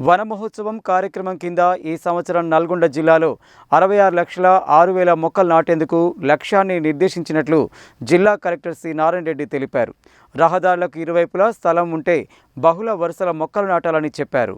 వన మహోత్సవం కార్యక్రమం కింద ఈ సంవత్సరం నల్గొండ జిల్లాలో అరవై ఆరు లక్షల ఆరు వేల మొక్కలు నాటేందుకు లక్ష్యాన్ని నిర్దేశించినట్లు జిల్లా కలెక్టర్ సి నారాయణ రెడ్డి తెలిపారు. రహదారులకు ఇరువైపులా స్థలం ఉంటే బహుళ వరుసల మొక్కలు నాటాలని చెప్పారు.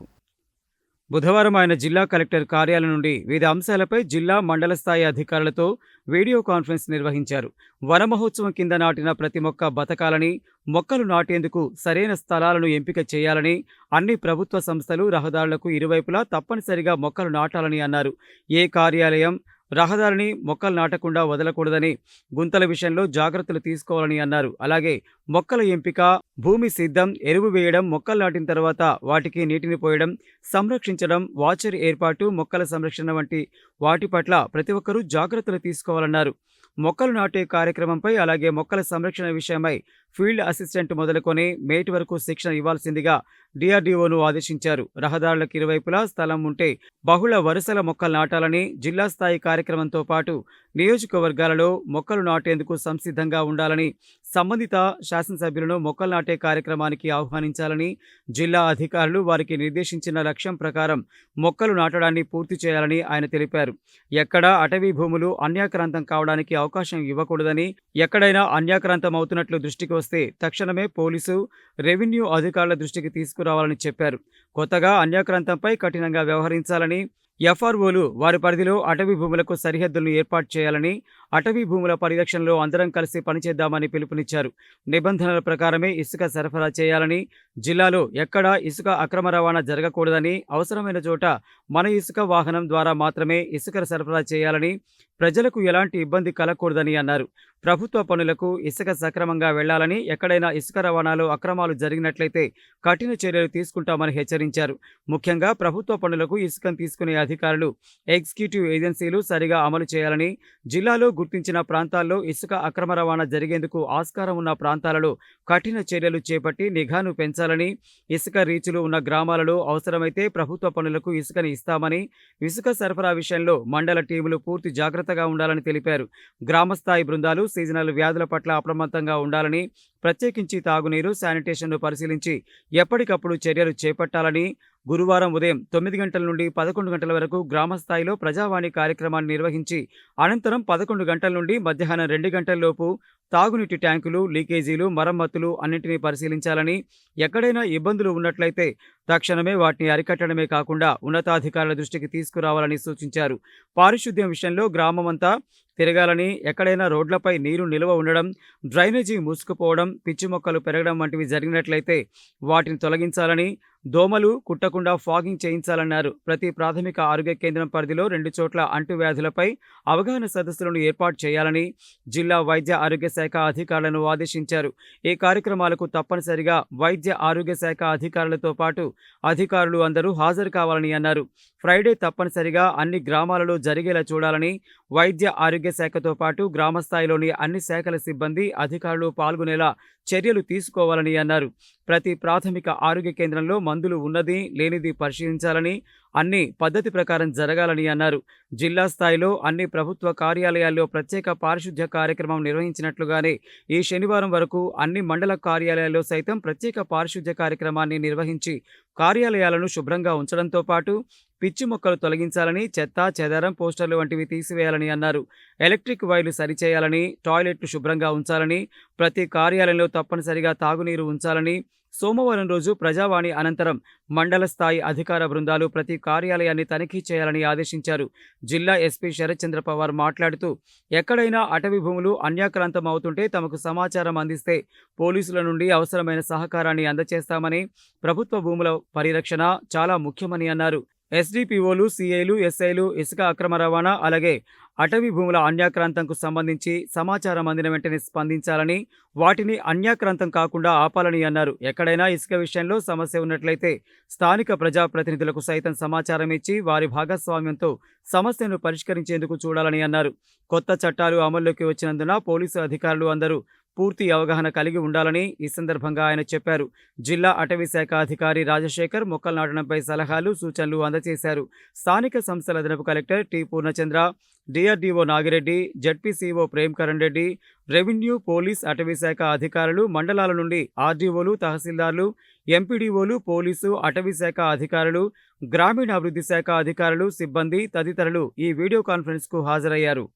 బుధవారం ఆయన జిల్లా కలెక్టర్ కార్యాలయం నుండి వివిధ అంశాలపై జిల్లా మండల స్థాయి అధికారులతో వీడియో కాన్ఫరెన్స్ నిర్వహించారు. వన మహోత్సవం కింద నాటిన ప్రతి మొక్క బతకాలని మొక్కలు నాటేందుకు సరైన స్థలాలను ఎంపిక చేయాలని అన్ని ప్రభుత్వ సంస్థలు రహదారులకు ఇరువైపులా తప్పనిసరిగా మొక్కలు నాటాలని అన్నారు. ఏ కార్యాలయం రహదారిని మొక్కలు నాటకుండా వదలకూడదని గుంతల విషయంలో జాగ్రత్తలు తీసుకోవాలని అన్నారు. అలాగే మొక్కల ఎంపిక భూమి సిద్ధం ఎరువు వేయడం మొక్కలు నాటిన తర్వాత వాటికి నీటిని పోయడం సంరక్షించడం వాచర్ ఏర్పాటు మొక్కల సంరక్షణ వంటి వాటి పట్ల ప్రతి ఒక్కరూ జాగ్రత్తలు తీసుకోవాలన్నారు. మొక్కలు నాటే కార్యక్రమంపై అలాగే మొక్కల సంరక్షణ విషయమై ఫీల్డ్ అసిస్టెంట్ మొదలుకొని మేటి వరకు శిక్షణ ఇవ్వాల్సిందిగా డిఆర్డీఓను ఆదేశించారు. రహదారులకు ఇరువైపులా స్థలం ఉంటే బహుళ వరుసల మొక్కలు నాటాలని జిల్లా స్థాయి కార్యక్రమంతో పాటు నియోజకవర్గాలలో మొక్కలు నాటేందుకు సంసిద్ధంగా ఉండాలని సంబంధిత శాసనసభ్యులను మొక్కలు నాటే కార్యక్రమానికి ఆహ్వానించాలని జిల్లా అధికారులు వారికి నిర్దేశించిన లక్ష్యం ప్రకారం మొక్కలు నాటడాన్ని పూర్తి చేయాలని ఆయన తెలిపారు. ఎక్కడా అటవీ భూములు అన్యాక్రాంతం కావడానికి అవకాశం ఇవ్వకూడదని ఎక్కడైనా అన్యాక్రాంతం అవుతున్నట్లు దృష్టికి వస్తే తక్షణమే పోలీసు రెవెన్యూ అధికారుల దృష్టికి తీసుకురావాలని చెప్పారు. కొత్తగా అన్యాక్రాంతంపై కఠినంగా వ్యవహరించాలని ఎఫ్ఆర్ఓలు వారి పరిధిలో అటవీ భూములకు సరిహద్దులను ఏర్పాటు చేయాలని అటవీ భూముల పరిరక్షణలో అందరం కలిసి పనిచేద్దామని పిలుపునిచ్చారు. నిబంధనల ప్రకారమే ఇసుక సరఫరా చేయాలని జిల్లాలో ఎక్కడా ఇసుక అక్రమ రవాణా జరగకూడదని అవసరమైన చోట మన ఇసుక వాహనం ద్వారా మాత్రమే ఇసుక సరఫరా చేయాలని ప్రజలకు ఎలాంటి ఇబ్బంది కలగకూడదని అన్నారు. ప్రభుత్వ పనులకు ఇసుక సక్రమంగా వెళ్ళాలని ఎక్కడైనా ఇసుక రవాణాలో అక్రమాలు జరిగినట్లయితే కఠిన చర్యలు తీసుకుంటామని హెచ్చరించారు. ముఖ్యంగా ప్రభుత్వ పనులకు ఇసుకను తీసుకునే అధికారులు ఎగ్జిక్యూటివ్ ఏజెన్సీలు సరిగా అమలు చేయాలని జిల్లాలో గుర్తించిన ప్రాంతాల్లో ఇసుక అక్రమ రవాణా జరిగేందుకు ఆస్కారం ఉన్న ప్రాంతాలలో కఠిన చర్యలు చేపట్టి నిఘాను పెంచాలని ఇసుక రీచులు ఉన్న గ్రామాలలో అవసరమైతే ప్రభుత్వ పనులకు ఇసుకని ఇస్తామని ఇసుక సరఫరా విషయంలో మండల టీములు పూర్తి జాగ్రత్తగా ఉండాలని తెలిపారు. గ్రామస్థాయి బృందాలు సీజనల్ వ్యాధుల పట్ల అప్రమత్తంగా ఉండాలని ప్రత్యేకించి తాగునీరు శానిటేషన్ను పరిశీలించి ఎప్పటికప్పుడు చర్యలు చేపట్టాలని గురువారం ఉదయం తొమ్మిది గంటల నుండి పదకొండు గంటల వరకు గ్రామస్థాయిలో ప్రజావాణి కార్యక్రమాన్ని నిర్వహించి అనంతరం పదకొండు గంటల నుండి మధ్యాహ్నం రెండు గంటలలోపు తాగునీటి ట్యాంకులు లీకేజీలు మరమ్మతులు అన్నింటినీ పరిశీలించాలని ఎక్కడైనా ఇబ్బందులు ఉన్నట్లయితే తక్షణమే వాటిని అరికట్టడమే కాకుండా ఉన్నతాధికారుల దృష్టికి తీసుకురావాలని సూచించారు. పారిశుద్ధ్యం విషయంలో గ్రామమంతా తిరగాలని ఎక్కడైనా రోడ్లపై నీరు నిల్వ ఉండడం డ్రైనేజీ మూసుకుపోవడం పిచ్చి మొక్కలు పెరగడం వంటివి జరిగినట్లయితే వాటిని తొలగించాలని దోమలు కుట్టకుండా ఫాగింగ్ చేయించాలన్నారు. ప్రతి ప్రాథమిక ఆరోగ్య కేంద్రం పరిధిలో రెండు చోట్ల అంటువ్యాధులపై అవగాహన సదస్సులను ఏర్పాటు చేయాలని జిల్లా వైద్య ఆరోగ్య శాఖ అధికారులను ఆదేశించారు. ఈ కార్యక్రమాలకు తప్పనిసరిగా వైద్య ఆరోగ్య శాఖ అధికారులతో పాటు అధికారులు అందరూ హాజరు కావాలని అన్నారు. ఫ్రైడే తప్పనిసరిగా అన్ని గ్రామాలలో జరిగేలా చూడాలని వైద్య ఆరోగ్య శాఖతో పాటు గ్రామ స్థాయిలోని అన్ని శాఖల సిబ్బంది అధికారులు పాల్గొనేలా చర్యలు తీసుకోవాలని అన్నారు. ప్రతి ప్రాథమిక ఆరోగ్య కేంద్రంలో మందులు ఉన్నది లేనిది పరిశీలించాలని అన్ని పద్ధతి ప్రకారం జరగాలని అన్నారు. జిల్లా స్థాయిలో అన్ని ప్రభుత్వ కార్యాలయాల్లో ప్రత్యేక పారిశుద్ధ్య కార్యక్రమం నిర్వహించినట్లుగానే ఈ శనివారం వరకు అన్ని మండల కార్యాలయాల్లో సైతం ప్రత్యేక పారిశుద్ధ్య కార్యక్రమాన్ని నిర్వహించి కార్యాలయాలను శుభ్రంగా ఉంచడంతో పాటు పిచ్చి మొక్కలు తొలగించాలని చెత్త చెదారం పోస్టర్లు వంటివి తీసివేయాలని అన్నారు. ఎలక్ట్రిక్ వైర్లు సరిచేయాలని టాయిలెట్లు శుభ్రంగా ఉంచాలని ప్రతి కార్యాలయంలో తప్పనిసరిగా తాగునీరు ఉంచాలని సోమవారం రోజు ప్రజావాణి అనంతరం మండల స్థాయి అధికార బృందాలు ప్రతి కార్యాలయాన్ని తనిఖీ చేయాలని ఆదేశించారు. జిల్లా ఎస్పీ శరత్చంద్ర పవార్ మాట్లాడుతూ ఎక్కడైనా అటవీ భూములు అన్యాక్రాంతం అవుతుంటే తమకు సమాచారం అందిస్తే పోలీసుల నుండి అవసరమైన సహకారాన్ని అందజేస్తామని ప్రభుత్వ భూముల పరిరక్షణ చాలా ముఖ్యమని అన్నారు. ఎస్డిపిఓలు సిఐలు ఎస్ఐలు ఇసుక అక్రమ రవాణా అలాగే అటవీ భూముల అన్యాక్రాంతంకు సంబంధించి సమాచారం అందిన వెంటనే స్పందించాలని వాటిని అన్యాక్రాంతం కాకుండా ఆపాలని అన్నారు. ఎక్కడైనా ఇసుక విషయంలో సమస్య ఉన్నట్లయితే స్థానిక ప్రజాప్రతినిధులకు సైతం సమాచారం ఇచ్చి వారి భాగస్వామ్యంతో సమస్యను పరిష్కరించేందుకు చూడాలని అన్నారు. కొత్త చట్టాలు అమల్లోకి వచ్చినందున పోలీసు అధికారులు అందరూ పూర్తి అవగాహన కలిగి ఉండాలని ఈ సందర్భంగా ఆయన చెప్పారు. జిల్లా అటవీ శాఖ అధికారి రాజశేఖర్ మొక్కలు నాటడంపై సలహాలు సూచనలు అందజేశారు. స్థానిక సంస్థల అదనపు collector T Purnachandra DRDO Nagireddy ZP CEO Premkaran Reddy revenue police అటవీ శాఖ అధికారులు మండలాల నుండి ఆర్డీఓలు తహసీల్దార్లు ఎంపీడీఓలు పోలీసు అటవీ శాఖ అధికారులు గ్రామీణాభివృద్ధి శాఖ అధికారులు సిబ్బంది తదితరులు ఈ వీడియో కాన్ఫరెన్స్కు హాజరయ్యారు.